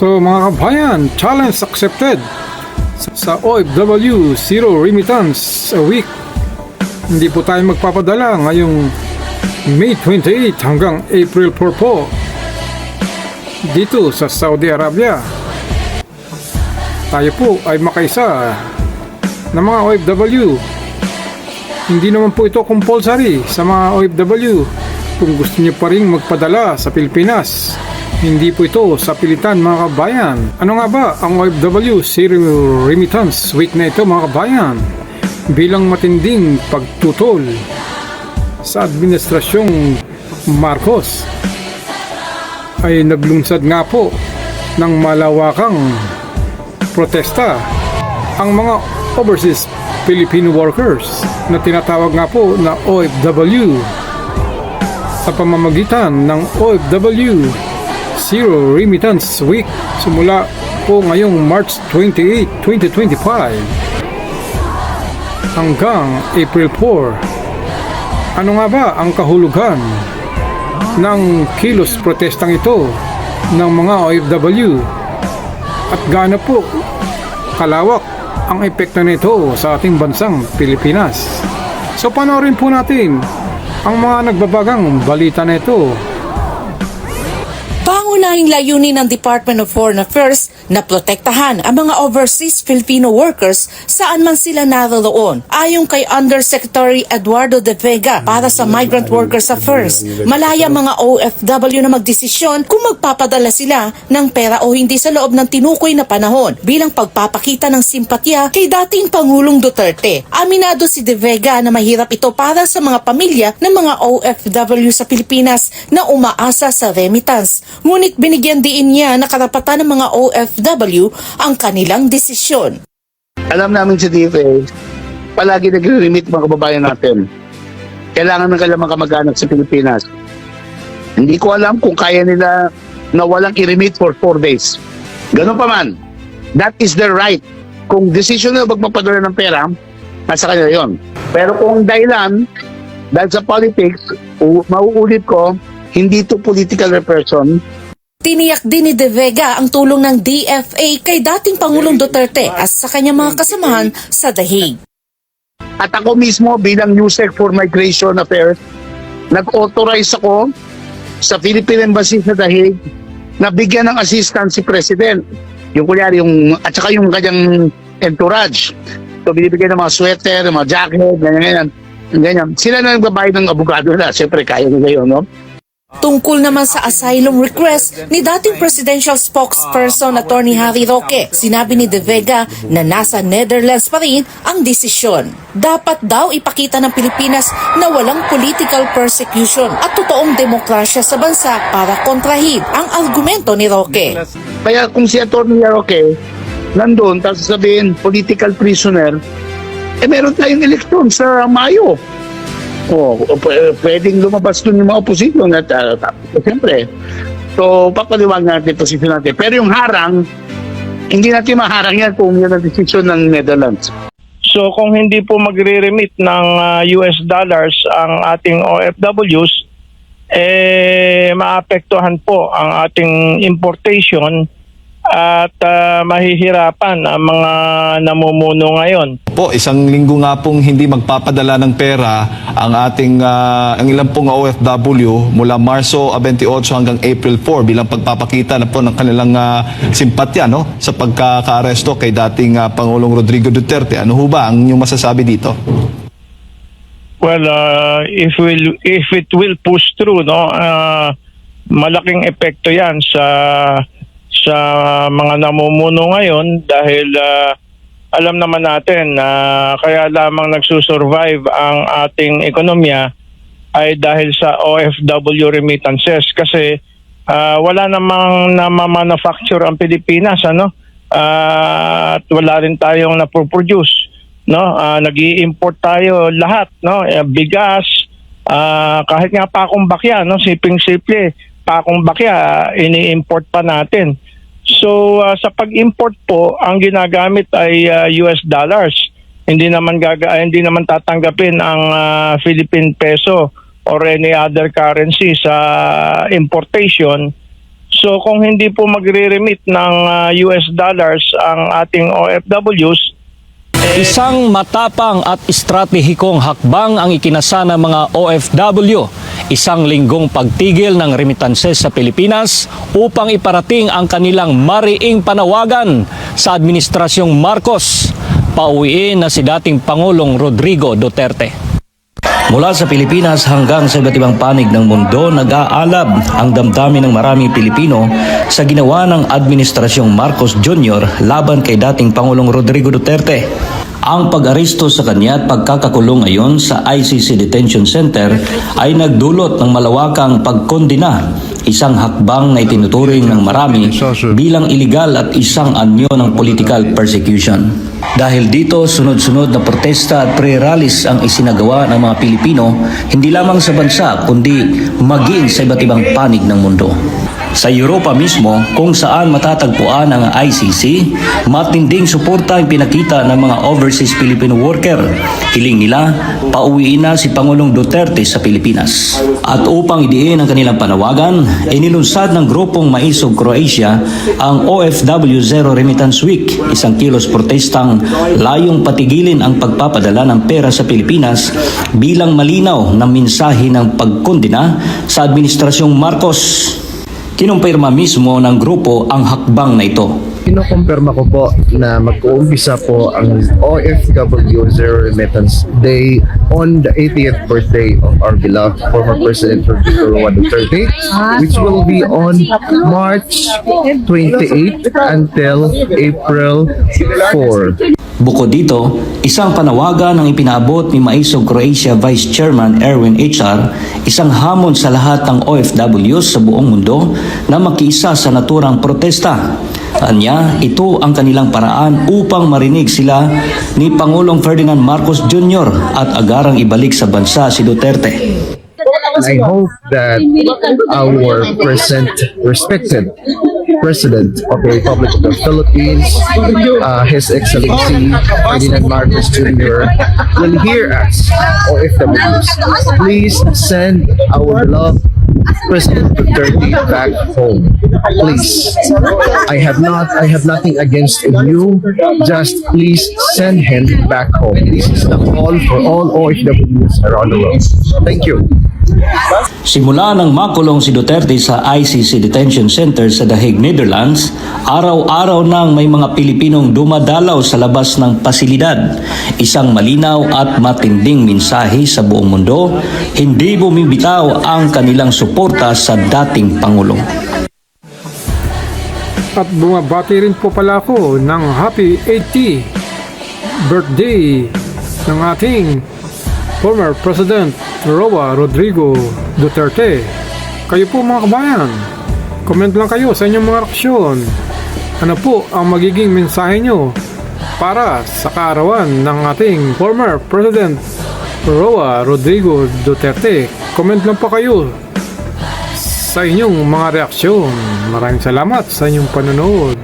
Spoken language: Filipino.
So mga kabayan, challenge accepted sa OFW Zero Remittance a week. Hindi po tayo magpapadala ngayong May 28 hanggang April 4 po dito sa Saudi Arabia. Tayo po ay makaisa ng mga OFW. Hindi naman po ito compulsory sa mga OFW kung gusto niyo pa rin magpadala sa Pilipinas. Hindi po ito sa pilitan mga kabayan. Ano nga ba ang OFW Zero Remittance Week na ito mga kabayan? Bilang matinding pagtutol sa administrasyong Marcos ay naglungsad nga po ng malawakang protesta ang mga overseas Filipino workers na tinatawag nga po na OFW sa pamamagitan ng OFW Zero Remittance Week simula po ngayong March 28, 2025 hanggang April 4. Ano nga ba ang kahulugan ng kilos protestang ito ng mga OFW at gaano po kalawak ang epekto nito sa ating bansang Pilipinas. So panoorin po natin ang mga nagbabagang balita na ito Pangunahing layunin ng Department of Foreign Affairs na protektahan ang mga overseas Filipino workers saan man sila naroroon. Ayon kay Undersecretary Eduardo De Vega para sa Migrant Workers Affairs, malaya mga OFW na magdesisyon kung magpapadala sila ng pera o hindi sa loob ng tinukoy na panahon bilang pagpapakita ng simpatya kay dating Pangulong Duterte. Aminado si De Vega na mahirap ito para sa mga pamilya ng mga OFW sa Pilipinas na umaasa sa remittance. Ngunit binigyan diin niya na karapatan ng mga OFW ang kanilang desisyon. alam namin sa DFA, palagi nagre-remit mga kababayan natin. Kailangan ng kailangan kamag-anak sa Pilipinas. Hindi ko alam kung kaya nila na walang i-remit for four days. Ganun pa man. That is their right. Kung decision na magpapadala ng pera, nasa kanila yon. Pero kung dahilan, dahil sa politics, mauulit ko, hindi to political repression, Tiniyak din ni De Vega ang tulong ng DFA kay dating Pangulong Duterte at sa kanyang mga kasamahan sa The Hague. At ako mismo bilang USEC for Migration Affairs, nag-authorize ako sa Philippine Embassy sa The Hague na bigyan ng assistance si President. Yung kunyari, yung, at saka yung kanyang entourage. So, binibigyan ng mga sweater, mga jacket, ganyan, ganyan. ganyan. Sila na nagbabayad ng abogado na. Siyempre, kaya nila yun, no? Tungkol naman sa asylum request ni dating presidential spokesperson Attorney Harry Roque, sinabi ni De Vega na nasa Netherlands pa rin ang desisyon. Dapat daw ipakita ng Pilipinas na walang political persecution at totoong demokrasya sa bansa para kontrahin ang argumento ni Roque. Kaya kung si Atty. Roque nandun, tapos sabihin, political prisoner, eh meron tayong eleksyon sa Mayo. Oh, pwedeng lumabas dun yung mga opposition at uh, siyempre. So, papaliwag natin posisyon natin. Pero yung harang, hindi natin maharang yan kung yan ang decision ng Netherlands. So kung hindi po magre-remit ng ah, US dollars ang ating OFWs, eh maapektuhan po ang ating importation at ah, mahihirapan ang mga namumuno ngayon. Po, isang linggo nga pong hindi magpapadala ng pera ang ating ah, ang ilang pong OFW mula Marso 28 hanggang April 4 bilang pagpapakita na po ng kanilang ah, simpatya no sa pagkakaaresto kay dating ah, Pangulong Rodrigo Duterte. Ano ho ba ang inyong masasabi dito? Well, ah, if will if it will push through, no, ah, malaking epekto 'yan sa sa mga namumuno ngayon dahil ah, alam naman natin na kaya lamang nagsusurvive ang ating ekonomiya ay dahil sa OFW remittances. Kasi ah, wala namang namamanufacture ang Pilipinas ano? Ah, at wala rin tayong napoproduce no? Ah, nag-i-import tayo lahat no? Eh, bigas ah, kahit nga pakong bakya no? Siping simple pakong bakya ini-import pa natin. So ah, sa pag-import po ang ginagamit ay ah, US dollars. Hindi naman gaga hindi naman tatanggapin ang ah, Philippine peso or any other currency sa importation. So kung hindi po magre-remit ng ah, US dollars ang ating OFWs, Isang matapang at estratehikong hakbang ang ikinasa ng mga OFW. Isang linggong pagtigil ng remittances sa Pilipinas upang iparating ang kanilang mariing panawagan sa Administrasyong Marcos. Pauwiin na si dating Pangulong Rodrigo Duterte. Mula sa Pilipinas hanggang sa iba't ibang panig ng mundo, nag-aalab ang damdamin ng maraming Pilipino sa ginawa ng Administrasyong Marcos Jr. laban kay dating Pangulong Rodrigo Duterte. Ang pag-aresto sa kanya at pagkakakulong ngayon sa ICC Detention Center ay nagdulot ng malawakang pagkondina, isang hakbang na itinuturing ng marami bilang iligal at isang anyo ng political persecution. Dahil dito, sunod-sunod na protesta at pre-rallies ang isinagawa ng mga Pilipino, hindi lamang sa bansa, kundi maging sa iba't ibang panig ng mundo. Sa Europa mismo, kung saan matatagpuan ang ICC, matinding suporta ang pinakita ng mga overseas Filipino worker. Hiling nila, pauwiin na si Pangulong Duterte sa Pilipinas. At upang idiin ang kanilang panawagan, inilunsad ng grupong Maisog Croatia ang OFW Zero Remittance Week, isang kilos protestang layong patigilin ang pagpapadala ng pera sa Pilipinas bilang malinaw na mensahe ng pagkondina sa Administrasyong Marcos. Kinumpirma mismo ng grupo ang hakbang na ito. Kinukumpirma ko po na mag-uumpisa po ang OFW Zero Remittance Day on the 80th birthday of our beloved former President Rodrigo Roa Duterte, which will be on March 28 until April 4. Bukod dito, isang panawagan ang ipinaabot ni Maisog Croatia Vice Chairman Erwin HR, isang hamon sa lahat ng OFWs sa buong mundo na makiisa sa naturang protesta. Anya, ito ang kanilang paraan upang marinig sila ni Pangulong Ferdinand Marcos Jr. at agarang ibalik sa bansa si Duterte. I hope that our present respected President of the Republic of the Philippines, uh, His Excellency Ferdinand Marcos Jr., will hear us, OFWs. Please send our beloved President Duterte back home. Please. I have not I have nothing against you. Just please send him back home. This is the call for all OFWs around the world. Thank you. Simula nang makulong si Duterte sa ICC Detention Center sa The Hague, Netherlands, araw-araw nang may mga Pilipinong dumadalaw sa labas ng pasilidad. Isang malinaw at matinding mensahe sa buong mundo, hindi bumibitaw ang kanilang suporta sa dating Pangulong. At bumabati rin po pala ako ng happy 80 birthday ng ating former President Roa Rodrigo Duterte. Kayo po mga kabayan, comment lang kayo sa inyong mga reaksyon. Ano po ang magiging mensahe nyo para sa kaarawan ng ating former President Roa Rodrigo Duterte? Comment lang po kayo sa inyong mga reaksyon. Maraming salamat sa inyong panonood.